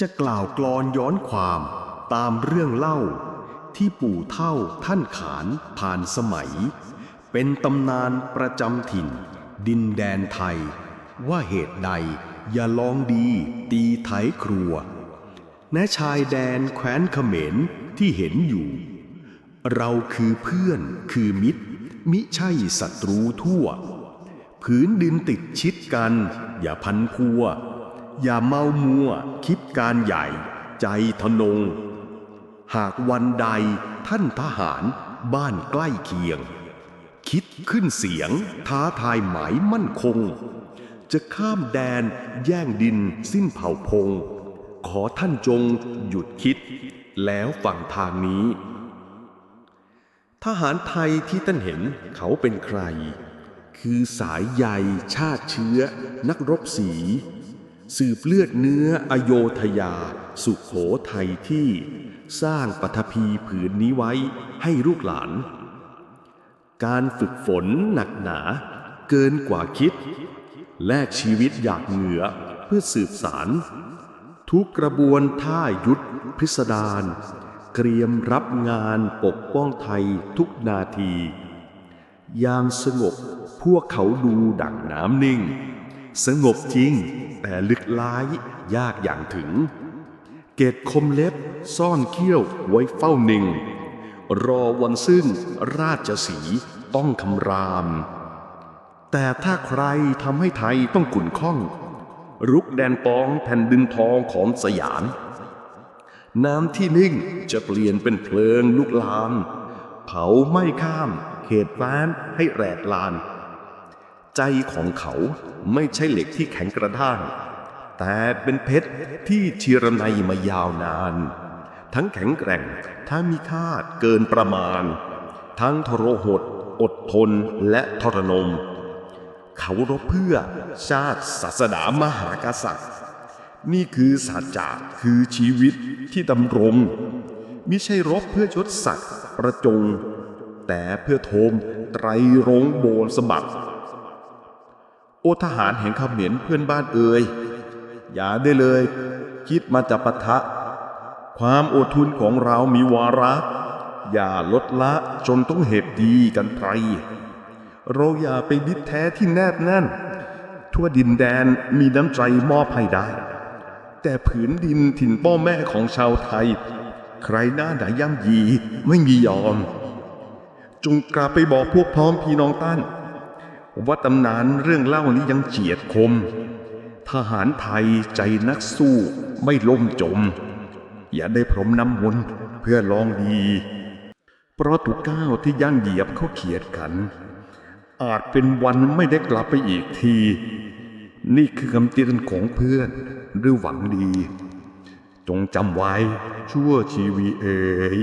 จะกล่าวกลอนย้อนความตามเรื่องเล่า ที่ปู่เท่าท่านขานผ่านสมัย เป็นตำนานประจำถิ่น ดินแดนไทย ว่าเหตุใดอย่าลองดีตีไถครัวแนชายแดนแคว้นเขมรที่เห็นอยู่ เราคือเพื่อนคือมิตร มิใช่ศัตรูทั่ว ผืนดินติดชิดกัน อย่าพันพัว อย่าเมามัวคิดการใหญ่ ใจทะนง หากวันใดท่านทหารบ้านใกล้เคียง คิดขึ้นเสียง ท้าทายหมายมั่นคง จะข้ามแดนแย่งดินสิ้นเผ่าพง ขอท่านจงหยุดคิด แล้วฟังทางนี้ ทหารไทยที่ท่านเห็นเขาเป็นใคร คือสายใยชาติเชื้อนักรบสี สืบเลือดเนื้ออโยธยา สุขโขทัยที่สร้างปฐพีผืนนี้ไว้ให้ลูกหลาน การฝึกฝนหนักหนาเกินกว่าคิด แลกชีวิตอยากเหงื่อเพื่อสืบสาร ทุกกระบวนท่ายุทธพิสดารเตรียมรับงานปกป้องไทยทุกนาทีอย่างสงบพวกเขาดูดั่งน้ำนิ่ง สงบจริง แต่ลึกล้ายยากอย่างถึง เกตคมเล็บ ซ่อนเขี้ยวไว้เฝ้าหนึ่ง รอวันซึ่งราชสีต้องคำราม แต่ถ้าใครทำให้ไทยต้องขุนข้อง รุกแดนปองแผ่นดินทองของสยาม น้ำที่นิ่งจะเปลี่ยนเป็นเพลิงลุกลาม เผาไม่ข้าม เขตแฟ้นให้แรกลาน ใจของเขาไม่ใช่เหล็กที่แข็งกระด้าง แต่เป็นเพชรที่ชีรนัยมายาวนาน ทั้งแข็งแกร่งทั้งมีค่าเกินประมาณ ทั้งทรหด อดทนและทรนม เขารบเพื่อชาติศาสนามหากษัตริย์ นี่คือสัจจะคือชีวิตที่ดำรงมิใช่รบเพื่อชดศักดิ์ประจง แต่เพื่อโทมไตรรงโบนสมบัติ โอทหารแห่งเขมรเพื่อนบ้านเอ่ยอย่าได้เลย คิดมาจะปะทะ ความอดทุนของเรามีวาระ อย่าลดละจนต้องเหตุดีกันไพรเราอย่าไปมิตรแท้ที่แนบแน่น ทั่วดินแดนมีน้ำใจมอบให้ได้ แต่ผืนดินถิ่นพ่อแม่ของชาวไทย ใครหน้าไหนย่ำยีไม่มียอม จงกลับไปบอกพวกพ้องพี่น้องต้าน ว่าตำนานเรื่องเล่านี้ยังเฉียดคม ทหารไทยใจนักสู้ไม่ล่มจม อย่าได้พรมน้ำมนต์เพื่อลองดี เพราะทุกก้าวที่ย่างเหยียบเขาเขียดกัน อาจเป็นวันไม่ได้กลับไปอีกที นี่คือคำเตือนของเพื่อนหรือหวังดี จงจำไว้ชั่วชีวีเอย